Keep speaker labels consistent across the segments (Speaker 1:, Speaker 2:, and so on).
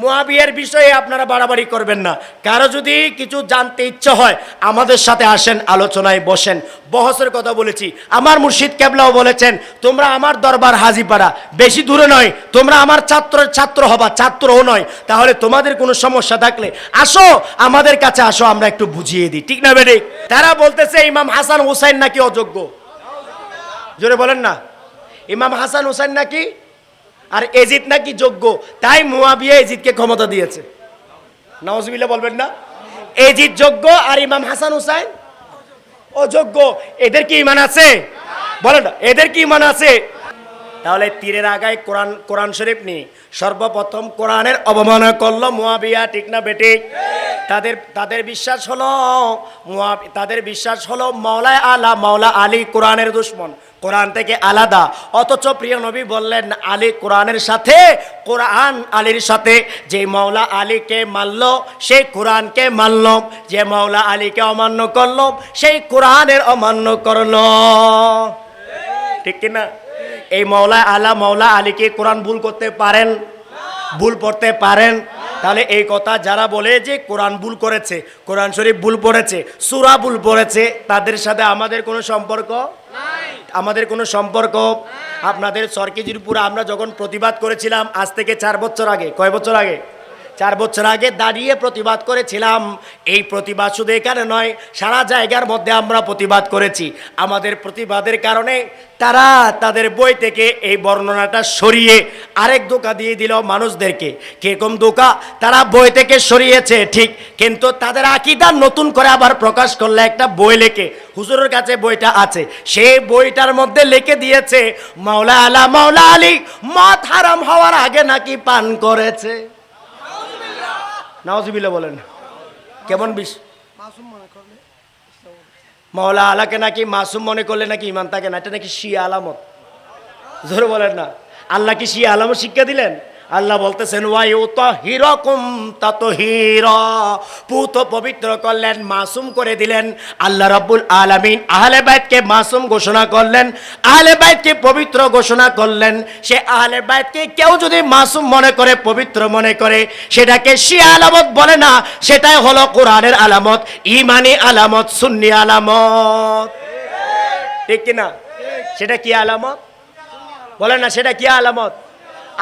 Speaker 1: মুয়াবিয়ার বিষয়ে আপনারা বাড়াবাড়ি করবেন না। কারও যদি কিছু জানতে ইচ্ছে হয়, আমাদের সাথে আসেন, আলোচনায় বসেন। বহসের কথা বলেছি। আমার মুর্শিদ কেবলাও বলেছেন, তোমরা আমার দরবার হাজিপাড়া। বেশি দূরে নয়, তোমরা আমার ছাত্রের ছাত্র হবা, ছাত্রও নয়। তাহলে তোমাদের কোনো সমস্যা থাকলে আসো, আমাদের কাছে আসো, আমরা একটু বুঝিয়ে দিই। ঠিক না, বেডে? তারা বলতেছে, ইমাম হাসান হুসাইন নাকি অযোগ্য? জোরে বলেন না। ইমাম হাসান হুসাইন নাকি আর এজিদ নাকি যোগ্য? তাই মুয়াবিয়া এজিদকে ক্ষমতা দিয়েছে। নওয়াজবিল্লা বলবেন না? এজিদ যোগ্য আর ইমাম হাসান হুসাইন? অযোগ্য এদের কি ইমান আছে? বলেন না, এদের কি ইমান আছে? তাহলে তীরের আগায় কোরআন কোরআন শরীফ নিয়ে সর্বপ্রথম কোরআনের অবমাননা করল মুয়াবিয়া, ঠিক না বেঠিক? তাদের তাদের বিশ্বাস হলো তাদের বিশ্বাস হলো মাওলায় আলা, মাওলা আলী কোরআনের দুশ্মন। কোরআন থেকে আলাদা। অথচ প্রিয় নবী বললেন, আলী কোরআনের সাথে, কোরআন আলীর সাথে যে মাওলা আলীকে মানল, সেই কোরআনকে মানল, যে মাওলা আলীকে অমান্য করল, সেই কোরআনের অমান্য করল। ঠিক কিনা? এই মৌলা আলা মৌলা আলীকে কোরআন ভুল করতে পারেন, ভুল পড়তে পারেন তাহলে এই কথা যারা বলে যে কোরআন ভুল করেছে কোরআন শরীফ ভুল পড়েছে সুরা ভুল পড়েছে তাদের সাথে আমাদের কোনো সম্পর্ক? আমাদের কোনো সম্পর্ক? আপনাদের সরকেজিরপুর আমরা যখন প্রতিবাদ করেছিলাম আজ থেকে চার বছর আগে কয় বছর আগে? চার বছর আগে দাঁড়িয়ে প্রতিবাদ করেছিলাম। এই প্রতিবাদ শুধু এখানে নয়, সারা জায়গার মধ্যে আমরা প্রতিবাদ করেছি। আমাদের প্রতিবাদের কারণে তারা তাদের বই থেকে এই বর্ণনাটা সরিয়ে আরেক দোকা দিয়ে দিল মানুষদেরকে। কীরকম দোকা? তারা বই থেকে সরিয়েছে, ঠিক। কিন্তু তাদের আকিদা নতুন করে আবার প্রকাশ করলে একটা বই লেখে। হুজুরের কাছে বইটা আছে। সেই বইটার মধ্যে লিখে দিয়েছে, মাওলা আলা মাওলা আলী, মত হারাম হওয়ার আগে নাকি পান করেছে। নাওজিবিল্লা বলেন। কেমন বিষ? মাওলা আলাকে নাকি মাসুম মনে করলে নাকি ইমান তাকে না? এটা নাকি শিয়া আলামত। জোরে বলেন না। আল্লাহ কি শিয়া আলামত শিক্ষা দিলেন? আল্লাহ বলতেছেন ওয়াই ও তো হিরকম তত হির পুত পবিত্র করলেন, মাসুম করে দিলেন। আল্লাহ রাব্বুল আলামিন আহলে বাইতকে মাসুম ঘোষণা করলেন, আহলে বাইতকে পবিত্র ঘোষণা করলেন। সে আহলে বাইতকে কেউ যদি মাসুম মনে করে, পবিত্র মনে করে, সেটাকে শিয়া আলামত বলে না, সেটাই হলো কোরআনের আলামত, ইমানি আলামত, সুন্নি আলামত। ঠিক কিনা? সেটা কি আলামত? বলে না, সেটা কি আলামত?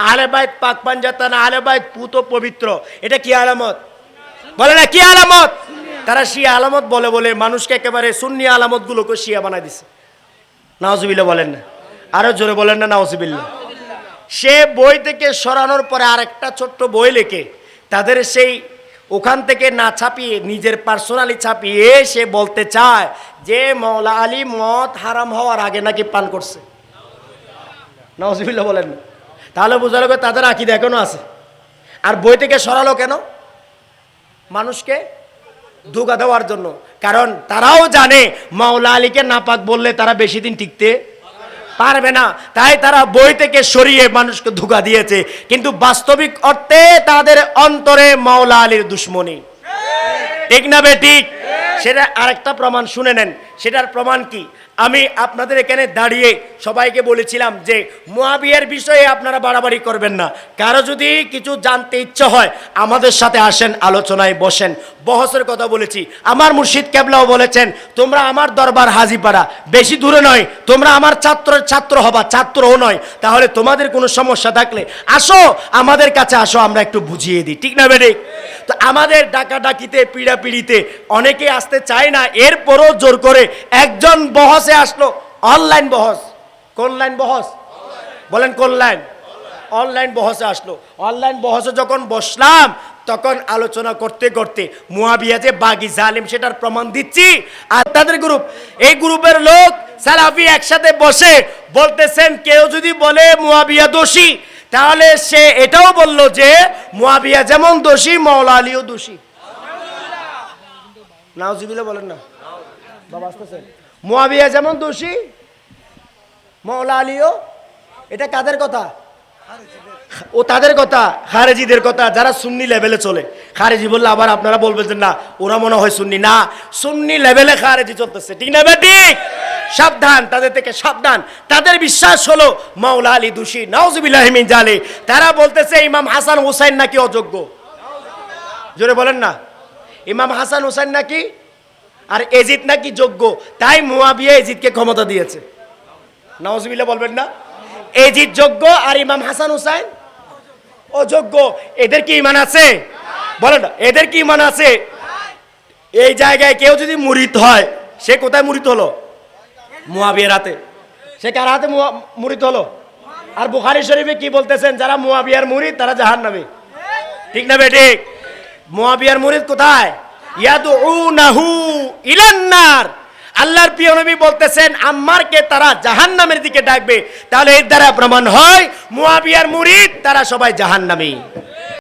Speaker 1: আহলে বাইত পাক পাঞ্জাতান আহলে বাইত পুত পবিত্র। এটা কি আলামত? বলে না, কি আলামত? তারা শিয়া আলামত বলে বলে মানুষকে একেবারে সুন্নি আলামত গুলোকে শিয়া বানাই দিছে। নাওজুবিল্লা বলেন না। আরও জোরে বলেন না নাওজুবিল্লা সে বই থেকে সরানোর পরে আরেকটা ছোট্ট বই লেখে। তাদের সেই ওখান থেকে না ছাপিয়ে, নিজের পার্সোনালি ছাপিয়ে সে বলতে চায় যে মৌলা আলী মদ হারাম হওয়ার আগে নাকি পান করছে? নওয়াজবিল্লা বলেন না। তাহলে বোঝা লাগবে তাদের আকিদ এখনও আছে? আর বই থেকে সরালো কেন? মানুষকে ধোকা দেওয়ার জন্য। কারণ তারাও জানে, মাওলা আলীকে নাপাক বললে তারা বেশি দিন টিকতে পারবে না। তাই তারা বই থেকে সরিয়ে মানুষকে ধোকা দিয়েছে। কিন্তু বাস্তবিক অর্থে তাদের অন্তরে মাওলা আলীর দুশ্মনী। ঠিক না বে ঠিক? সেটা আরেকটা প্রমাণ শুনে নেন। সেটার প্রমাণ কি? আমি আপনাদের এখানে দাঁড়িয়ে সবাইকে বলেছিলাম যে মুয়াবিয়ার বিষয়ে আপনারা বাড়াবাড়ি করবেন না। কারও যদি কিছু জানতে ইচ্ছে হয়, আমাদের সাথে আসেন, আলোচনায় বসেন। বহসের কথা বলেছি। আমার মুর্শিদ কেবলাও বলেছেন, তোমরা আমার দরবার হাজিপাড়া। বেশি দূরে নয়, তোমরা আমার ছাত্র ছাত্র হবা, ছাত্রও নয়। তাহলে তোমাদের কোনো সমস্যা থাকলে আসো, আমাদের কাছে আসো, আমরা একটু বুঝিয়ে দিই। ঠিক না বেডিক তো আমাদের ডাকা ডাকিতে পিড়া পিড়িতে অনেকে আসতে চায় না, এরপরও জোর করে একজন বহসে আসলো। অনলাইন বহস। কোন লাইন বহস? বলেন কোন লাইন? অনলাইন বহসে আসলো। অনলাইন বহসে যখন বসলাম, তখন আলোচনা করতে করতে মুয়াবিয়া যে বাগি জালিম, সেটার প্রমাণ দিচ্ছি। আর তাদের গ্রুপ এই গ্রুপের লোক সালাফি একসাথে বসে বলতেছেন, কেউ যদি বলে মুয়াবিয়া দোষী, তাহলে সে এটাও বলল যে মুয়াবিয়া যেমন দোষী মৌলা আলীও দোষী। নাওজিবিল্লা বলেন না। বাবা আসতেছেন মুয়াবিয়া যেমন দোষী মৌলা আলীও, এটা কাদের কথা? ও তাদের কথা, খারেজিদের কথা, যারা সুন্নি লেভেলে চলে। খারেজি বললে আবার আপনারা বলবেন যে না, ওরা মনে হয় সুন্নি। না, সুন্নি লেভেলে খারেজি চলতেছে। ঠিক না ঠিক। সাবধান, তাদের থেকে সাবধান। তাদের বিশ্বাস হলো, মাওলা আলী দুষি। নাউজুবিল্লাহিমিন জালে তারা বলতেছে, ইমাম হাসান হুসাইন নাকি অযোগ্য? জোরে বলেন না। ইমাম হাসান হুসাইন নাকি? আর এজিদ নাকি যোগ্য? তাই মুয়াবিয়া এজিদকে ক্ষমতা দিয়েছে। নওয়াজবিল্লাহ বলবেন না? এজিদ যোগ্য আর ইমাম হাসান হুসাইন অযোগ্য। এদের কি ইমান আছে? বলেন না, এদের কি ইমান আছে? এই জায়গায় কেউ যদি মুরিত হয়, সে কোথায় মুরিত হলো? মুয়াবিয়ার হাতে। সে কার হাতে মুরিত হলো? আর বুখারি শরীফে কি বলতেছেন, যারা মুয়াবিয়ার মুরিদ, তারা জাহান নামে ঠিক না বেঠিক মুয়াবিয়ার মুরিদ কোথায়? আল্লাহর প্রিয় নবী বলতেছেন, আম্মারকে তারা জাহান্নামের দিকে ডাকবে। তাহলে এর দ্বারা প্রমাণ হয়, মুয়াবিয়ার মুরিদ, তারা সবাই জাহান্নামী।